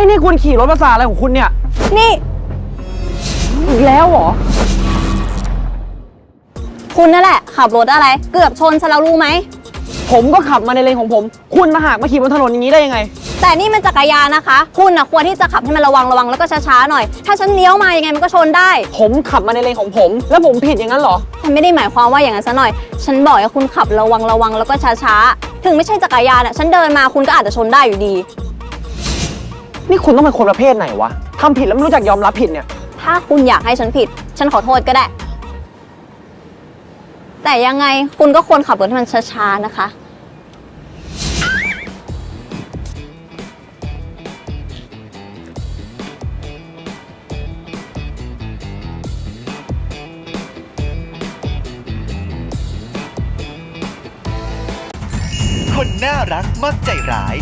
ฮ้ยนี่คุณขี่รถภาษาอะไรของคุณเนี่ย นี่อีกแล้วเหรอ คุณนั่นแหละ ขับรถอะไร เกือบชนฉันแล้วรู้ไหม ผมก็ขับมาในเลนของผม คุณมาหากมาขี่บนถนนอย่างนี้ได้ยังไง แต่นี่มันจักรยานนะคะ คุณนะควรที่จะขับให้มันระวังระวังแล้วก็ช้าๆหน่อย ถ้าฉันเลี้ยวมายังไงมันก็ชนได้ ผมขับมาในเลนของผม แล้วผมผิดอย่างนั้นเหรอ ฉันไม่ได้หมายความว่าอย่างนั้นซะหน่อย ฉันบอกให้คุณขับระวังระวังแล้วก็ช้าๆ ถึงไม่ใช่จักรยานอะฉันเดินมาคุณก็อาจจะชนได้อยู่ดี นี่คุณต้องเป็นคนประเภทไหนวะทำผิดแล้วไม่รู้จักยอมรับผิดเนี่ย ถ้าคุณอยากให้ฉันผิด ฉันขอโทษก็ได้ แต่ยังไงคุณก็ควรขับรถให้มันช้าๆนะคะ คนน่ารักมักใจร้าย